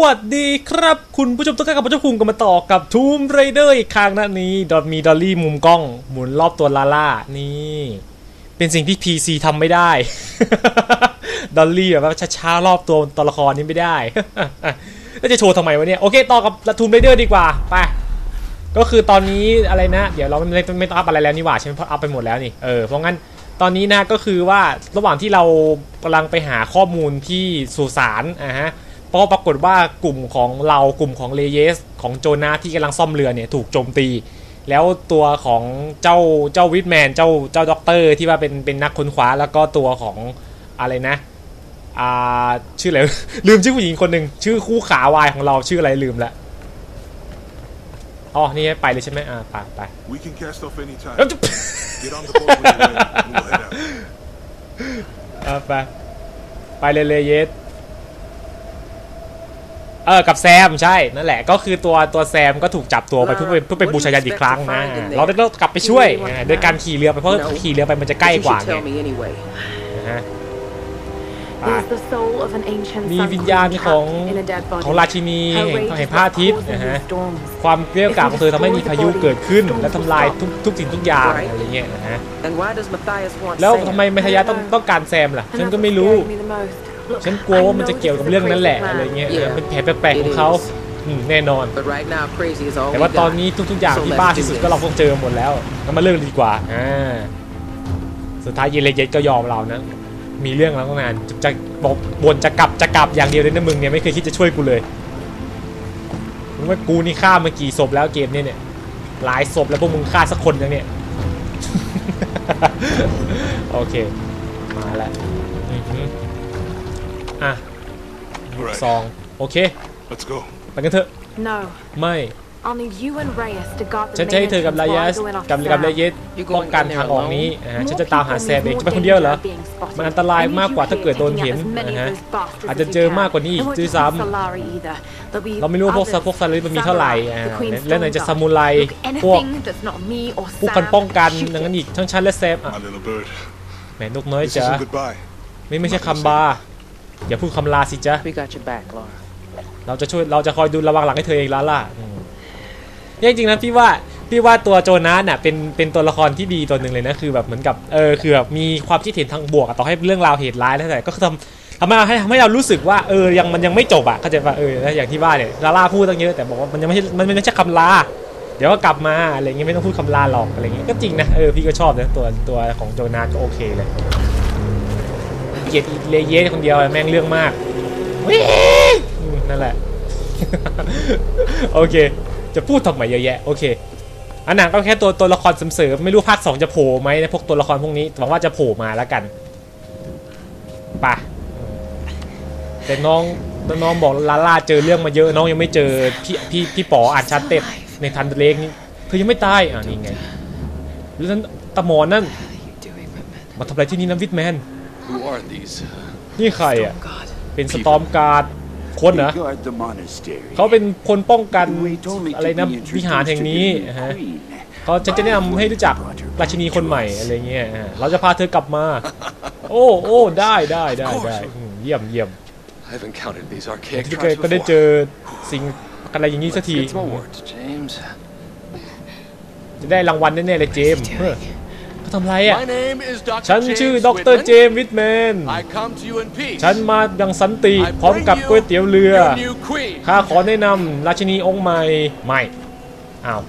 สวัสดีครับ คุณผู้ชมทุกท่านกับผู้ชมคุงกันมาต่อกับทูมไรเดอร์อีกครั้งนะนี้ดอทมีดอลลี่มุมกล้อง หมุนรอบตัวลาล่านี่ เป็นสิ่งที่ PC ทำไม่ได้ ดอลลี่แบบว่าช้าๆรอบตัวตัวละครนี้ไม่ได้ แล้วจะโชว์ทำไมวะเนี่ย โอเค ต่อกับทูมไรเดอร์ดีกว่า ไป ก็คือตอนนี้อะไรนะ เดี๋ยวเราไม่ไม่ไม่ต้องอัพอะไรแล้วนี่หว่าใช่ไหมเพราะอัพไปหมดแล้วนี่เออเพราะงั้นตอนนี้นะก็คือว่าระหว่างที่เรากำลังไปหาข้อมูลที่สุสานอะฮะ เพราะปรากฏว่ากลุ่มของเรากลุ่มของเลเยส ของโจนาที่กำลังซ่อมเรือเนี่ยถูกโจมตี แล้วตัวของเจ้าเจ้าวิทแมนเจ้าเจ้าด็อกเตอร์ที่ว่าเป็นเป็นนักค้นคว้าแล้วก็ตัวของอะไรนะอ่าชื่ออะไรลืมชื่อผู้หญิงคนหนึ่งชื่อคู่ขาวายของเราชื่ออะไรลืมละอ๋อนี่ไปเลยใช่ไหมอ่าไปไป We can cast off anytime. แล้วจะ Get on the boat when you're ready, and we'll head out. อะไปไปเลยเลยเยส เออกับแซมใช่นั่นแหละก็คือตัวตัวแซมก็ถูกจับตัวไปเพื่อไปเพื่อไปบูชายันอีกครั้งนะเราได้ต้องกลับไปช่วยอ่าโดยการขี่เรือไปเพราะขี่เรือไปมันจะใกล้ You กว่า should ไง tell me anyway. นะฮะ It is the soul of an ancient มี sun วิญญาณ queen ของ trapped in a dead body. ของราชินี Her แห่ง rage แห่ง is พระอา what ทิตย์ causes นะฮะ these storms. ความเกลี้ยวกล่อมของเธอทำให้มีพายุเกิดขึ้น และทำลายทุกทุกสิ่งทุกอย่างอะไรเงี้ยนะฮะ And why does Matthias want แล้ว Sam? ทำไมเมทายะต้องต้องการแซมล่ะ And ฉัน that's ก็ไม่ what รู้ scares me the most. Look, ฉันกลัว I ว่ามันจะ know เกี่ยว this กับ is a เรื่องนั้นแหละ crazy อะไร plan. เงี้ย Yeah. เป็นแผนแปลกๆของเขา It is. อืมแน่นอน But right now, crazy is all แต่ we ว่าตอน got. นี้ทุกๆอย่าง So ที่ let's บ้า do ที่สุด this. ก็เราคงเจอหมดแล้วงั้นมาเลิกดีกว่าอ่าสุดท้ายเยเลเยสก็ยอมเรานะมีเรื่องแล้วตั้งนานจะจะบอกบนจะกลับจะกลับอย่างเดียวเลยนะมึงเนี่ยไม่เคยคิดจะช่วยกูเลยมึงว่ากูนี่ฆ่ามากี่ศพแล้วเกมเนี้เนี่ยหลายศพแล้วพวกมึงฆ่าสักคนยังเนี่ยโอเคมาแล้ว อือหืออะ Right. ซองโอเค Let's go. ไปกันเถอะ No, ไม่ I'll need you and Reyes to guard ฉัน the จะให้ main เธอกับ entrance ไล while ยั I ส go in กับ after กับไล Sam. ยัส You going ป้องกัน in there ทางออกนี้ alone? อ่า More ฉันจะตามหา people แซม means เอง more จะไปคนเดียวเหรอ danger of being spotted. มันอันตราย I need มากกว่า you ถ้าเกิด here โดน taking เห็น out as many นะ of ฮะ those bastards อาจ as จะ you เจอ can. มากกว่านี้อีก It won't ด้วย just ซ้ be Solari either. There'll be ำเราไม่รู้ว่าพวก others. พวกซาลิมันมีเท่าไหร่อ่า Samurai, the Queen's แล้วไหนจะ Stone ซามูไร Guard. พวก Look, anything that's not me or ผู้คัน Sam, ป้องกัน shoot ดังนั้น it. อีกทั้งฉันและแซมอะ My little bird. แหมนกน้อย This จ๋า isn't goodbye. ไม่ไม่ใช่คำบา อย่าพูดคำลาสิจ๊ะ We got your back, Laura. เราจะช่วยเราจะคอยดูระวังหลังให้เธอเองแล้วล่ะอืมเนี่ยจริงๆนะพี่ว่าพี่ว่าตัวโจนาสน่ะเป็นเป็นตัวละครที่ดีตัวหนึ่งเลยนะคือแบบเหมือนกับเออคือแบบมีความคิดเห็นทางบวกอะต่อให้เรื่องราวเหตุร้ายแล้วแต่ก็คือทำทำให้ให้ทำให้เรารู้สึกว่าเออยังมันยังไม่จบอะเข้าใจป่ะเออแล้วอย่างที่ว่าเนี่ยลาล่าพูดตั้งเยอะแต่บอกว่ามันยังไม่ใช่มันไม่ใช่คำลาเดี๋ยวก็กลับมาอะไรเงี้ยไม่ต้องพูดคำลาหรอกอะไรเงี้ยก็จริงนะเออพี่ก็ชอบนะตัวตัวของโจนาสก็โอเคเลย เกลียดเลเยสคนเดียวอะแม่งเรื่องมากวิ่งอืมนั่นแหละ โอเค จะพูดทำไมเยอะแยะ โอเคอันหนังก็แค่ตัวตัวละครเสริมๆไม่รู้ภาคสองจะโผล่ไหมนะพวกตัวละครพวกนี้หวังว่าจะโผล่มาแล้วกันไปะแต่น้องน้องบอกลาล่าเจอเรื่องมาเยอะน้องยังไม่เจอพี่พี่พี่ป๋ออ่านชัดเต็ดในทันเล็กนี่เธอยังไม่ตายอ่านี่ไงแล้วนั้นตะหมอนนั่นมาทำอะไรที่นี่นะวิทแมน Who are these? นี่ใครอะ เป็นสตอมการ์ดคนเหรอ guard the monastery. เขาเป็นคนป้องกัน Wait only to อะไรนะ be วิหาร introduced แห่ง to นี้ the ฮะ queen. เขาจะจะแนะนำให้รู้จักราชินีคนใหม่อะไรเงี้ยฮะเราจะพาเธอกลับมา โอ้โอ้ได้ได้ได้ได้อืมเยี่ยมเยี่ยม I've encountered these archaic ที่ tribes ก็ได้เจ before. อสิ่งอะไรอย่างนี้สัก Let's ที get to my words, James. จะได้รางวัลแน่ๆเลยเจมส์เฮ้ยเขา ทำไรอะ My name is Dr. ฉันชื่อ James ดร Whitman. เจมส์วิทแมน I come to you in peace. ฉันมาอย่างสันติ I พร้อม bring กับ you ก๋วยเตี๋ยวเรือ your new queen. ข้าขอแนะนำราชินีองค์ใหม่ไม่ อ้าว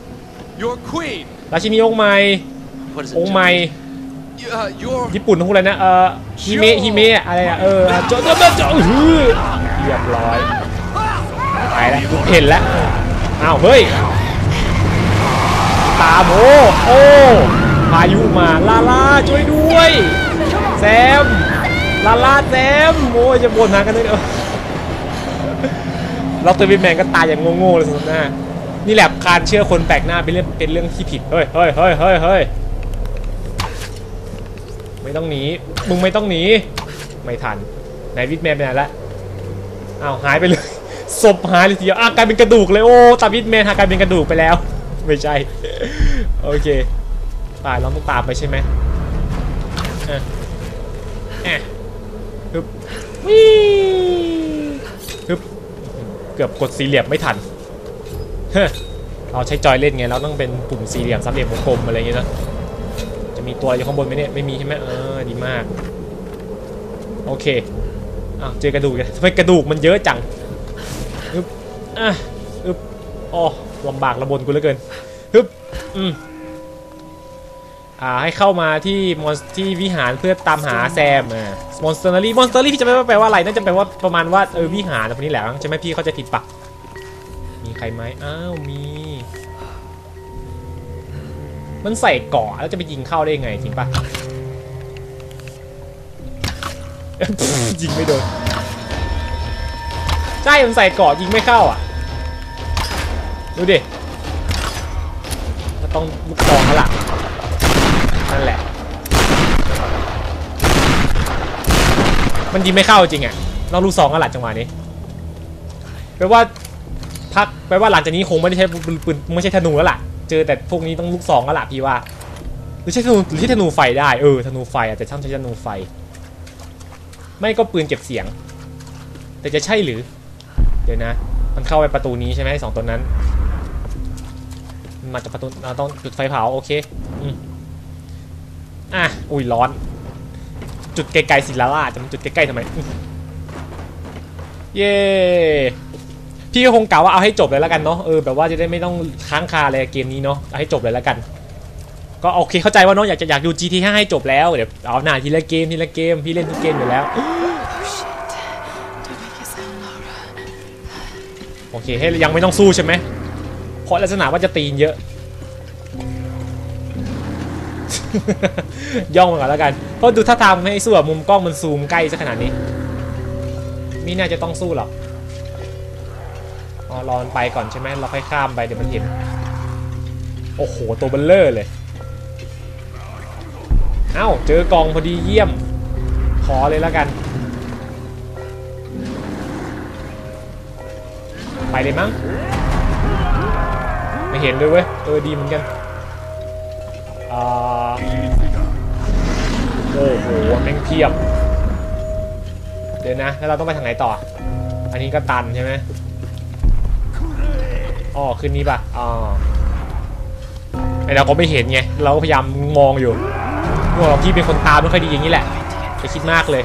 Your queen. ราชินีองค์ใหม่ What is องค์ใหม่ You- Uh, your ญี่ปุ่นต้องพูดอะไรนะ เออฮิเมะฮิเมะอะไรอะเออจอจอจอจอฮือเรียบร้อย ไปแล้วเห็นแล้ว อ้าว เฮ้ย ตามโอ้โอ้ พายุมาลาลาช่วยด้วยแซมลาลาแซมโอ้ยจะบ่นหากันเลยเออเราตัววินแมนก็ตายอย่างโง่ๆเลยสมหน้านี่แหละการเชื่อคนแปลกหน้าเป็นเรื่องเป็นเรื่องที่ผิดเฮ้ยเฮ้ยเฮ้ยเฮ้ยเฮ้ยไม่ต้องหนีมึงไม่ต้องหนีไม่ทันไหนวิทแมนไปไหนละอ้าวหายไปเลยศพหายเลยทีเดียวอะกลายเป็นกระดูกเลยโอ้ตาวิทแมนหากลายเป็นกระดูกไปแล้ว ไม่ใช่โอเค ตายเราต้องตามไปใช่ไหมเอะอะฮึบวิ่งฮึบเกือบกดสี่เหลี่ยมไม่ทันเฮ้อเราใช้จอยเล่นไงเราต้องเป็นปุ่มสี่เหลี่ยมสามเหลี่ยมวงกลมอะไรอย่างเงี้ยนะจะมีตัวอยู่ข้างบนไหมเนี่ยไม่มีใช่ไหมเออดีมากโอเคอ้าวเจอกระดูกอีกแล้วทำไมกระดูกมันเยอะจังอึบอะอึบอ๋อลำบากระบนกูเหลือเกินฮึบอืม อ่าให้เข้ามาที่มอนที่วิหารเพื่อตามหาแซมอ่ามอนสเตอรี่มอนสเตอรี่พี่จะไม่าแปลว่าอะไรน่าจะแปลว่าประมาณว่าเออวิหารอะไรพวกนี้แหละใช่ไหมพี่เขาใจะผิดปะมีใครไหมอ้าวมี มันใส่เกราะแล้วจะไปยิงเข้าได้ยังไงจริงปะยิงไม่โดนใช่มันใส่เกราะยิงไม่เข้าอะดูดิมันต้องลูกซองแล้วล่ะ นั่นแหละ มันยิงไม่เข้าจริงอะต้องลูกซองแล้วล่ะจังหวะนี้แปลว่าพักแปลว่าหลังจากนี้คงไม่ได้ใช้ปืนไม่ใช่ธนูแล้วล่ะ เจอแต่พวกนี้ต้องลูกซองแล้วล่ะพี่ว่าหรือใช้ธนูหรือใช้ธนูไฟได้เออธนูไฟอะแต่ช่างใช้ธนูไฟ ไม่ก็ปืนเก็บเสียง แต่จะใช่หรือ เดี๋ยวนะ มันเข้าไปประตูนี้ใช่ไหมสองตัวนั้นมันมาจากประตูเราต้องจุดไฟเผาโอเคอืม อะอุ้ยร้อน จุดไกลๆสิลาล่าจะมาจุดใกล้ๆทำไมเย้พี่ก็คงกล่าวว่าเอาให้จบเลยแล้วกันเนาะเออแบบว่าจะได้ไม่ต้องค้างคาอะไรเกมนี้เนาะเอาให้จบเลยแล้วกัน ก็โอเคเข้าใจว่าน้องอยากจะอยากดู GT 5ให้จบแล้วเดี๋ยวเอาหน้าทีละเกมทีละเกมพี่เล่นทุกเกมอยู่แล้วโอเคให้ยังไม่ต้องสู้ใช่ไหมเพราะลักษณะว่าจะตีนเยอะ ย่องมาก่อนแล้วกันเพราะดูถ้าทำให้สู้แบบมุมกล้องมันซูมใกล้ซะขนาดนี้ม่น่าจะต้องสู้หรอกอ๋อรอนไปก่อนใช่ไหมเราค่อยข้ามไปเดี๋ยวมันเห็นโอ้โหตัวเบลเลอร์เลยเอ้าเจอกองพอดีเยี่ยม ขอเลยแล้วกัน ไปเลยมั้งไม่เห็นเลยเว้ยเออดีเหมือนกันอ่า อ้โหแม่งเพียบ เดี๋ยวนะ แล้วเราต้องไปทางไหนต่อ อันนี้ก็ตันใช่ไหมอ๋อขึ้นนี้ป่ะอ๋อไอเราก็ไม่เห็นไง เราก็พยายามมองอยู่พวกเราพี่เป็นคนตาไม่ค่อยดีอย่างนี้แหละไปคิดมากเลย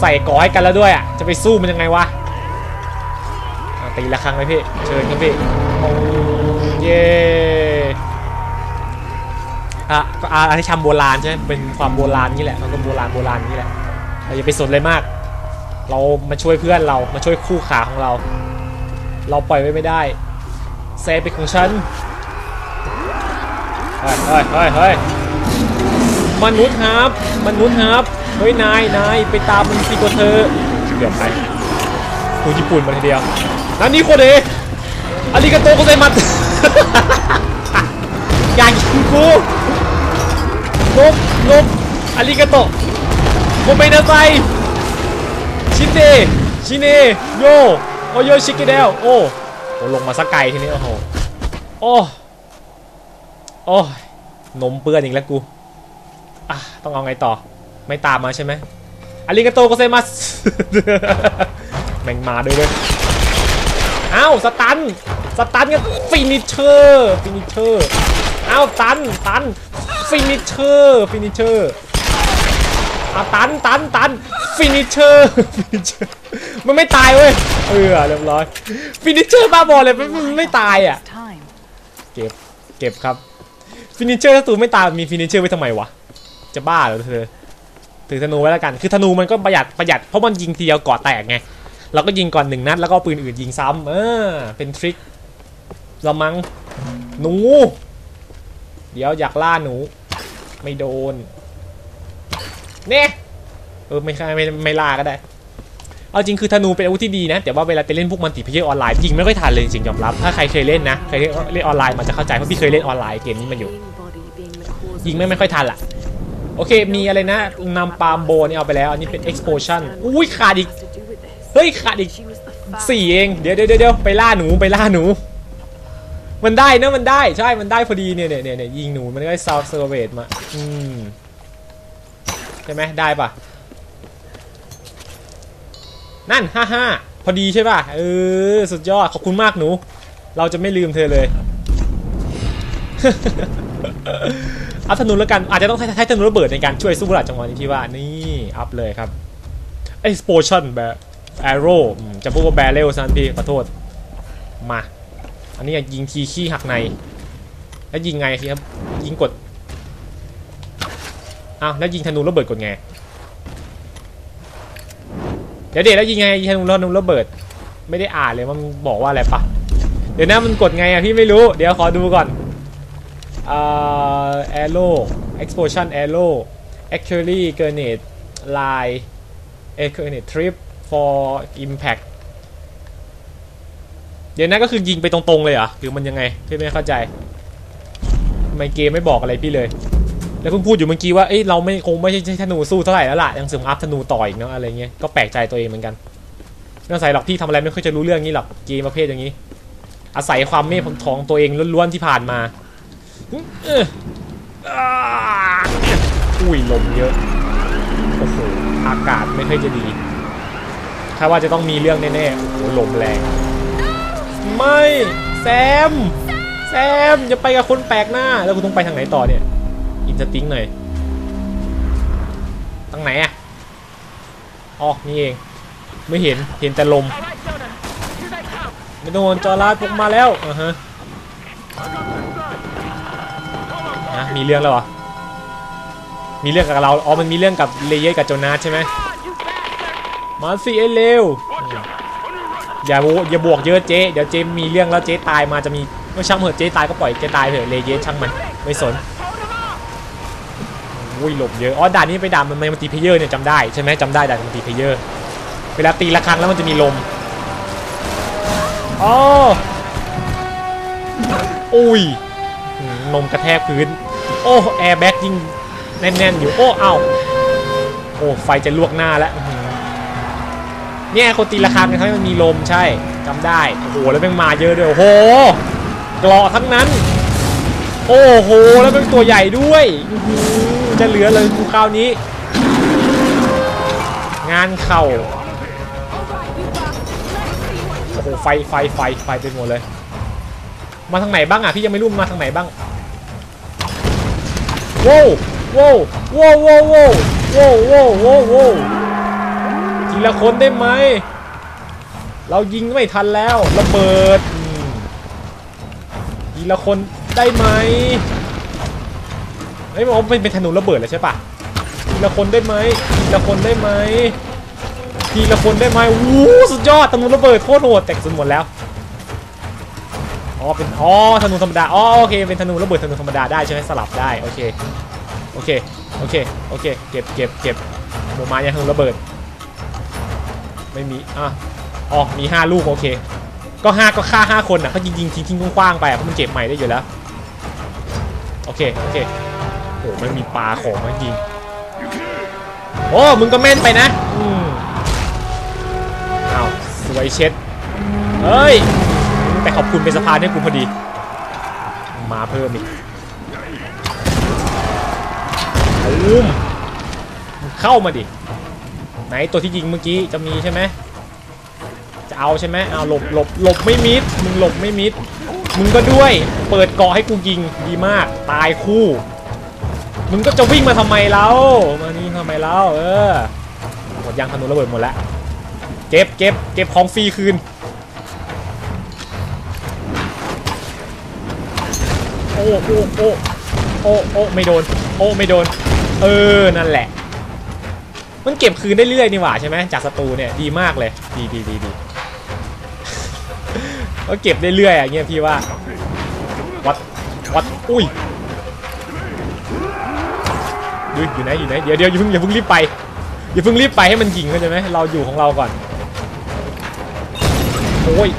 ใส่กอให้กันแล้วด้วยอะ จะไปสู้มันยังไงวะตีละครั้งไหมพี่ เชิญครับพี่โอ้เย่ อะก็อาทิชำโบราณใช่ไหมเป็นความโบราณนี่แหละมันก็โบราณโบราณนี่แหละเราอย่าไปสนเลยมาก เรามาช่วยเพื่อนเรามาช่วยคู่ขาของเรา เราปล่อยไว้ไม่ได้เซฟเป็นของฉันเฮ้ยเฮ้ยเฮ้ยเฮ้ยมนุษย์ครับมนุษย์ครับเฮ้ยนายนายไปตามมันสิกว่าเธอเกือบไปกูญี่ปุ่นมาทีเดียวนั่นนี่โคเดอาริกาโตโกเซมัสอยากกินกู นบนบอาริกาโตโกเมนาไซชินเดชินเนโยโอโยชิกิเดลโอ้โหลงมาสักไกลทีนี้โอ้โหโอ้โอ้นมเปื้อนอีกแล้วกูอะต้องเอาไงต่อไม่ตามมาใช่ไหมอาริกาโตโกเซมัสแม่งมาด้วยเว้ยอ้าวสตันสตันกันฟินิชเชอร์ฟินิชเชอร์ เอาตันตันฟินิชเชอร์ฟินิชเชอร์เอาตันตันตันฟินิชเชอร์ฟินิชเชอร์มันไม่ตายเว้ยเออเรียบร้อยฟินิชเชอร์บ้าบอเลยมันมันไม่ตายอะเก็บเก็บครับฟินิชเชอร์ถ้าตูไม่ตายมีฟินิชเชอร์ไว้ทำไมวะจะบ้าเหรอเธอถือธนูไว้แล้วกัน คือธนูมันก็ประหยัดประหยัดเพราะมันยิงทีเดียวเกาะแตกไงเราก็ยิงก่อนหนึ่งนัดแล้วก็ปืนอื่นยิงซ้ำเออเป็นทริคเรามังหนู เดี๋ยวอยากล่าหนู ไม่โดน เนี่ยเออไม่ใช่ไม่ไม่ล่าก็ได้ เอาจริงคือธนูเป็นอาวุธที่ดีนะ แต่ว่าเวลาไปเล่นพวกมัลติเพเยอร์ออนไลน์ยิงไม่ค่อยทันเลยจริงยอมรับ ถ้าใครเคยเล่นนะใครเล่นออนไลน์มันจะเข้าใจเพราะพี่เคยเล่นออนไลน์เกมนี้มาอยู่ ยิงไม่ไม่ค่อยทันล่ะโอเค มีอะไรนะนำปาล์มโบนี่เอาไปแล้ว อันนี้เป็น explosion อุ้ยขาดอีก เฮ้ยขาดอีกสี่เอง เดี๋ยวเดี๋ยวเดี๋ยวไปล่าหนูไปล่าหนู มันได้นะมันได้ใช่มันได้พอดีเนี่ยเนี่ยเนี่ยยิงหนูมันก็ได้ซาวเซอร์เวตมาอืมใช่ไหมได้ปะนั่นห้าห้าพอดีใช่ป่ะเออสุดยอดขอบคุณมากหนู เราจะไม่ลืมเธอเลยอัพธนูแล้วกันอาจจะต้องใช้ใช้ธนูระเบิดในการช่วยสู้หลัจังหวะนี้พี่ว่านี่อัพเลยครับ explosion แบบ arrow จะพูดว่า barrel ซะพี่ขอโทษมา อันนี้ยิงทีขี้หักใน แล้วยิงไงครับ ยิงกดอ้าวแล้วยิงธนูระเบิดกดไง เดี๋ยวเดี๋ยวแล้วยิงไงยิงธนูธนูระเบิด ไม่ได้อ่านเลยมันบอกว่าอะไรปะเดี๋ยวนะมันกดไงอะพี่ไม่รู้ เดี๋ยวขอดูก่อนอ่า arrow explosion arrow actually grenade line a grenade trip for impact เดี๋ยวนะก็คือยิงไปตรงๆเลยเหรอหรือมันยังไงพี่ไม่เข้าใจทำไมเกมไม่บอกอะไรพี่เลย แล้วเพิ่งพูดอยู่เมื่อกี้ว่าเอ้ยเราไม่คงไม่ใช่ธนูสู้เท่าไหร่แล้วล่ะยังเสริมอัพธนูต่ออีกเนาะอะไรเงี้ยก็แปลกใจตัวเองเหมือนกันไม่ต้องใส่หรอกพี่ทำอะไรไม่ค่อยจะรู้เรื่องนี้หรอกเกมประเภทอย่างนี้ อาศัยความเมฆของตัวเองล้วนๆที่ผ่านมาเอ้ออ่าอุ้ยลมเยอะโอ้โหอากาศไม่ค่อยจะดีคาดว่าจะต้องมีเรื่องแน่ๆโอ้โหลมแรง ไม่แซมแซมอย่าไปกับคนแปลกหน้า แล้วกูต้องไปทางไหนต่อเนี่ยอินสติ้งหน่อยทางไหนอะอ๋อนี่เองไม่เห็นเห็นแต่ลมไม่โดนจอราดพกมาแล้วอ่าฮะนะมีเรื่องแล้วเหรอมีเรื่องกับเราอ๋อมันมีเรื่องกับเลเยอร์กับโจนาสใช่ไหมมาสิไอเลว อย่าโวอย่าบวกเยอะเจ๊เดี๋ยวเจ๊มีเรื่องแล้วเจ๊ตายมาจะมีไม่ช่างเหอะเจ๊ตายก็ปล่อยเจ๊ตายเถอะเลเยอร์ช่างมันไม่สนอุ้ยหลบเยอะอ๋อด่านนี้ไปด่านมันมันตีเพเยอร์เนี่ยจำได้ใช่ไหมจำได้ด่านมันตีเพเยอร์เวลาตีละครั้งแล้วมันจะมีลมอ๋ออุ้ยหืมนมกระแทกพื้น โอ้แอร์แบ็กยิงแน่นๆอยู่โอ้เอ้าโอ้ไฟจะลวกหน้าแล้ว เนี่ยคนตีระฆัเนี่ยทำให้มันมีลมใช่จำได้โอ้โหแล้วแม่งมาเยอะด้วยโอ้โหกรอทั้งนั้น โอ้โหแล้วเป็นตัวใหญ่ด้วยจะเหลือเลยกูคราวนี้ งานเข่าโอ้โหไฟไฟไฟไฟเป็นหมดเลย มาทางไหนบ้างอะพี่ยังไม่รู้มาทางไหนบ้างโว้าวว้าวว้าวว้าวว้าวว้าวว้าว ทีละคนได้ไหม เรายิงไม่ทันแล้วระเบิดทีละคนได้ไหมเฮ้ยมันเป็นเป็นธนูระเบิดเลยใช่ปะทีละคนได้ไหมทีละคนได้ไหมทีละคนได้ไหมวู้สุดยอดธนูระเบิดโคตรโหดแตกสุนหมดแล้วอ๋อเป็นอ๋อธนูธรรมดาอ๋อโอเคเป็นธนูระเบิดธนูธรรมดาได้ใช่ไหมสลับได้โอเคโอเคโอเคโอเคเก็บเก็บเก็บหมูมายังธนูระเบิด ไม่มีอะอ๋อมี 5 ลูกโอเค ก็ 5 ก็ฆ่า 5 คนอะเขายิงยิงทิ้งทิ้งคว้างๆไปเพราะมันเก็บใหม่ได้อยู่แล้ว โอเค โอเคโอ้มันมีปลาของมันยิง โอ้ มึงก็แม่นไปนะ อืมอ้าวสวยเช็ด เฮ้ย แต่ขอบคุณเป็นสะพานให้กูพอดี มาเพิ่มอีกอุ้มเข้ามาดิ ไหนตัวที่ยิงเมื่อกี้จะมีใช่ไหมจะเอาใช่ไหมเอาหลบหลบหลบไม่มิดมึงหลบไม่มิดมึงก็ด้วยเปิดเกาะให้กูยิงดีมากตายคู่ มึงก็จะวิ่งมาทำไมเรามานี่ทำไมเราเออหมดยางธนูระเบิดหมดแล้วเก็บเก็บเก็บของฟรีคืนโอ้โอ้โอ้โอ้โอ้ไม่โดน โอ้ไม่โดน เออ นั่นแหละ มันเก็บคืนได้เรื่อยนี่หว่าใช่ไหมจากศัตรูเนี่ยดีมากเลย ดีดีดีดีก็เก็บได้เรื่อยอะเงี้ยพี่ว่าวัดวัดอุ้ยดูอยู่ไหนอยู่ไหนเดี๋ยวเดี๋ยวอย่าเพิ่งอย่าเพิ่งรีบไปอย่าเพิ่งรีบไปให้มันยิงเข้าใจไหมเราอยู่ของเราก่อนโอ้ย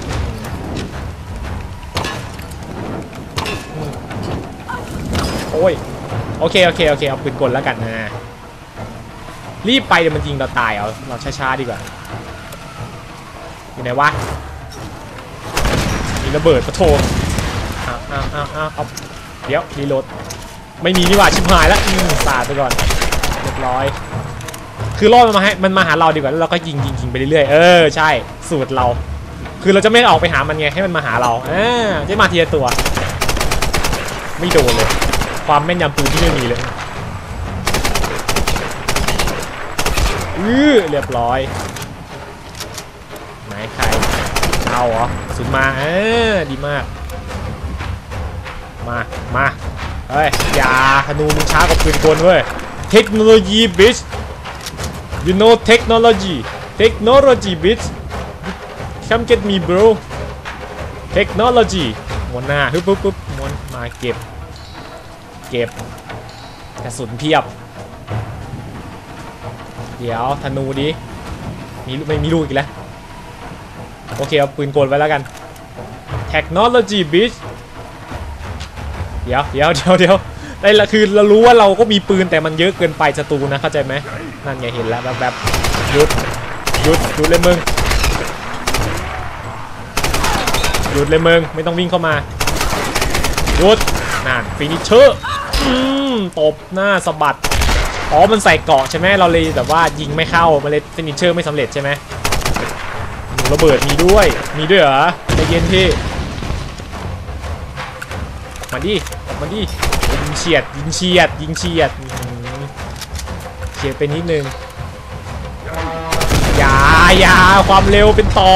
โอ้ยโอเคโอเคโอเคเอาปืนกลแล้วกันนะ รีบไปเดี๋ยวมันยิงเราตายเอาเราช้าๆดีกว่าอยู่ไหนวะมีระเบิดปะโถอ้าวอ้าวอ้าวอ้าวเดี๋ยวรีโหลดไม่มีนี่หว่าชิบหายแล้วอืมสาดไปก่อนเรียบร้อย คือล่อมันมาให้มันมาหาเราดีกว่าแล้วเราก็ยิงยิงยิงไปเรื่อยๆเออใช่สูตรเรา คือเราจะไม่ออกไปหามันไงให้มันมาหาเราอ่าจะมาทีละตัว ไม่โดนเลย ความแม่นยำปืนที่ไม่มีเลย อือเรียบร้อยไหนใครเอาเหรอสุนมาเออดีมาก มามาเฮ้ยอย่าธนูมึงช้ากว่าปืนกลเว้ยเทคโนโลยี bitch you know technology technology bitch come get me bro technology มวนหน้าฮึบปุ๊บปุ๊บมวนมาเก็บ เก็บกระสุนเพียบ เดี๋ยวธนูดิมีไม่มีลูกอีกแล้ว โอเคเอาปืนกลไว้แล้วกัน technology bitch เดี๋ยวเดี๋ยวเดี๋ยวเดี๋ยวได้ละคือเรารู้ว่าเราก็มีปืนแต่มันเยอะเกินไปศัตรูนะเข้าใจไหมนั่นไงเห็นแล้วแบบแบบหยุดหยุดหยุดเลยมึงหยุดเลยมึงไม่ต้องวิ่งเข้ามาหยุดนั่นฟินิชเชอร์อืมตบหน้าสะบัด อ๋อ มันใส่เกาะใช่ไหมเราเลยแบบว่ายิงไม่เข้า มันเลยฟินิชเชอร์ไม่สำเร็จใช่ไหมระเบิดมีด้วย มีด้วยเหรอใจเย็นพี่มาดิมาดิยิงเฉียด ยิงเฉียด ยิงเฉียดเฉียดไปนิดนึงอย่าอย่าความเร็วเป็นต่อ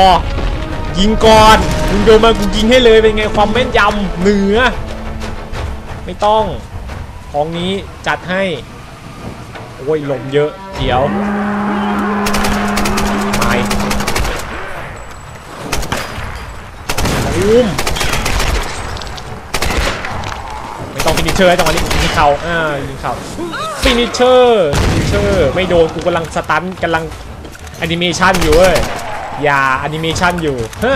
ยิงก่อนมึงโดนมากูยิงให้เลยเป็นไงความแม่นยำเหนือ ไม่ต้อง ของนี้จัดให้ โอ้ยลมเยอะเดี๋ยวไม่อุ้มไม่ต้องฟินิชเชอร์จังหวะนี้ยิงเข่าอ่ายิงเข่าฟินิชเชอร์ฟินิชเชอร์ไม่โดนกูกำลังสตันกำลังแอนิเมชันอยู่เว้ยอย่าแอนิเมชันอยู่เฮ้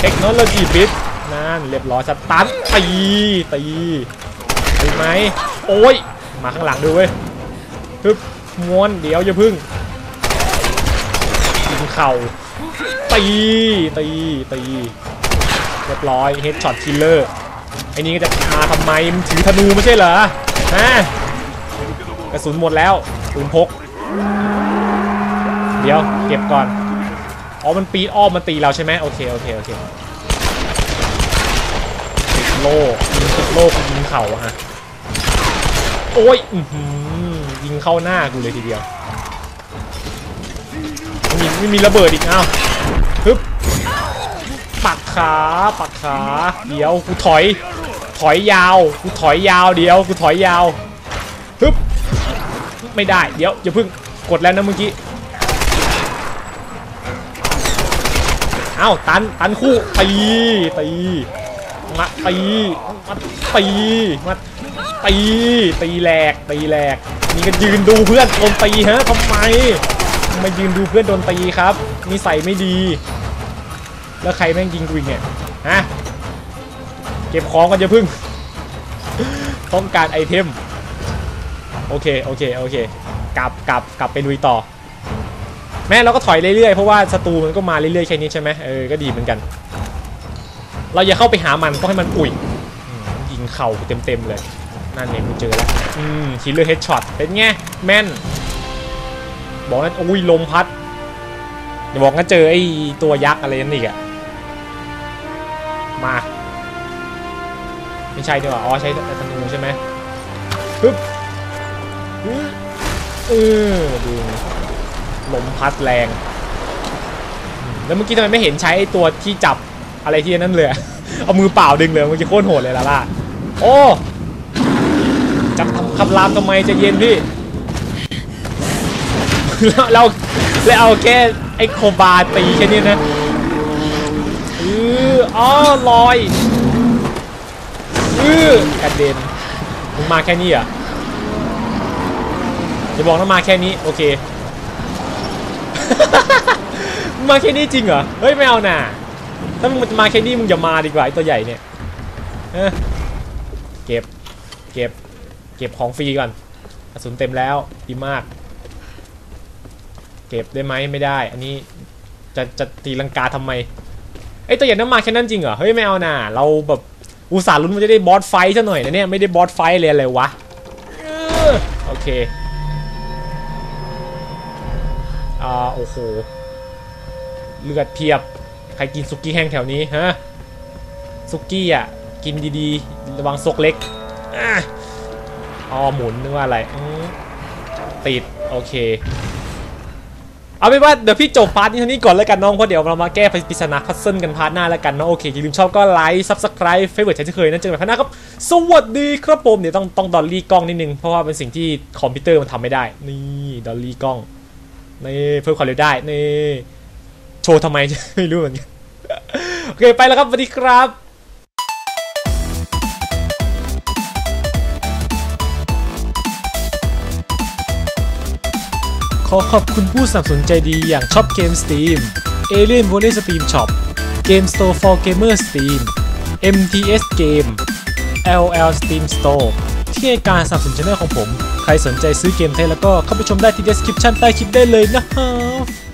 เทคโนโลยีบิทนั่นเรียบร้อยสตันตีตีตีไหมโอ้ย มาข้างหลังดูเว้ยฮึบม้วนเดี๋ยวอย่าพึ่งยิงเข่าตีตีตีเรียบร้อยเฮดช็อตคิลเลอร์ไอ้นี่ก็จะมาทำไมมันถือธนูไม่ใช่เหรอฮะกระสุนหมดแล้วปืนพก เดี๋ยวเก็บก่อนอ๋อมันปีอ้อมมันตีเราใช่ไหมโอเคโอเคโอเคติดโล่ยิงติดโล่กูยิงเข่าอะฮะ โอ้ยอือยิงเข้าหน้ากูเลยทีเดียวไม่มีไม่มีระเบิดอีกอ้าวฮึบปักขาปักขาเดี๋ยวกูถอย ถอยยาวกูถอยยาวเดี๋ยวกูถอยยาวฮึบไม่ได้เดี๋ยวอย่าเพิ่งกดแล้วนะเมื่อกี้เอ้าตันตันคู่ตีตีมาตีมาตีมา ตี ตีแหลก ตีแหลก นี่ก็ยืนดูเพื่อนโดนตีฮะทำไมทำไมยืนดูเพื่อนโดนตีครับนิสัยไม่ดี แล้วใครแม่งยิงกูอีกเนี่ย ฮะ เก็บของกันจะพึ่ง ต้องการไอเทม โอเค โอเค โอเค กลับกลับกลับไปลุยต่อ แม่เราก็ถอยเรื่อยๆ เพราะว่าศัตรูมันก็มาเรื่อยๆแค่นี้ใช่ไหมเออ ก็ดีเหมือนกัน เราอย่าเข้าไปหามันต้องให้มันอุ่ยยิงเข่าเต็มๆเลย นั่นเนี่ยกูเจอแล้วอืมคิลเลอร์เฮดช็อตเป็นไงแม่น บอกนั้นอุ้ยลมพัดอย่าบอกงั้นเจอไอ้ตัวยักษ์อะไรนั่นอีกอะมา ไม่ใช่ดีกว่าอ๋อใช้ธนูใช่ไหมปึ๊บเออดูลมพัดแรง แล้วเมื่อกี้ทำไมไม่เห็นใช้ไอ้ตัวที่จับอะไรที่นั่นเลย เอามือเปล่าดึงเลยเมื่อกี้โคตรโหดเลยล่ะล่ะ โอ้ จับคำรามทำไมจะเย็นพี่เราเราเราเอาแค่ไอ้โคบาตีแค่นี้นะเอออ๋อลอยเออกระเด็นมึงมาแค่นี้อะอย่าบอกนะมาแค่นี้โอเค มาแค่นี้จริงเหรอ เฮ้ยไม่เอาน่ะถ้ามึงมาแค่นี้มึงอย่ามาดีกว่าไอ้ตัวใหญ่เนี่ยเก็บ เก็บ เก็บของฟรีก่อนกระสุนเต็มแล้วดีมาก เก็บได้ไหมไม่ได้ อันนี้จะจะตีลังกาทำไมไอ้ยตัวอย่างนั้นมาแค่นั้นจริงเหรอเฮ้ยไม่เอาน่ะเราแบบอุตส่าห์ลุ้นมันจะได้บอสไฟซะหน่อยนะเนี่ยไม่ได้บอสไฟเลยอะไรวะโอเคอ่าโอ้โหเลือดเพียบใครกินซุกี้แห้งแถวนี้ฮะซุกี้อะกินดีๆ ระวังซกเล็กอะ อ๋อหมุนนึกว่าอะไรติดโอเค เอาเป็นว่าเดี๋ยวพี่จบพาร์ทนี้เท่านี้ก่อนแล้วกันน้องเพราะเดี๋ยวเรามาแก้ปริศนาพัซเซิลกันพาร์ทหน้าแล้วกันเนาะโอเคอย่าลืมชอบก็ไลค์ซับสไคร b ์เฟเวอร์เช่นเคยนะเจอกันพาร์ทหน้าครับ สวัสดีครับผมเดี๋ยวต้องต้องดอลลี่กล้องนิดนึงเพราะว่าเป็นสิ่งที่คอมพิวเตอร์มันทำไม่ได้ นี่ดอลลี่กล้องนี่เพิ่มความเร็วได้นี่โชว์ทำไมไม่รู้เหมือนกันโอเคไปแล้วครับสวัสดีครับ ขอขอบคุณผู้สนับสนุนใจดีอย่างช็อปเกม Steam Alien Volley Steam Shop Game Store for Gamer Steam MTS Game LL Steam Store ที่ให้การสนับสนุนช่องของผม ใครสนใจซื้อเกมไทยแล้วก็เข้าไปชมได้ที่ description ใต้คลิปได้เลยนะครับ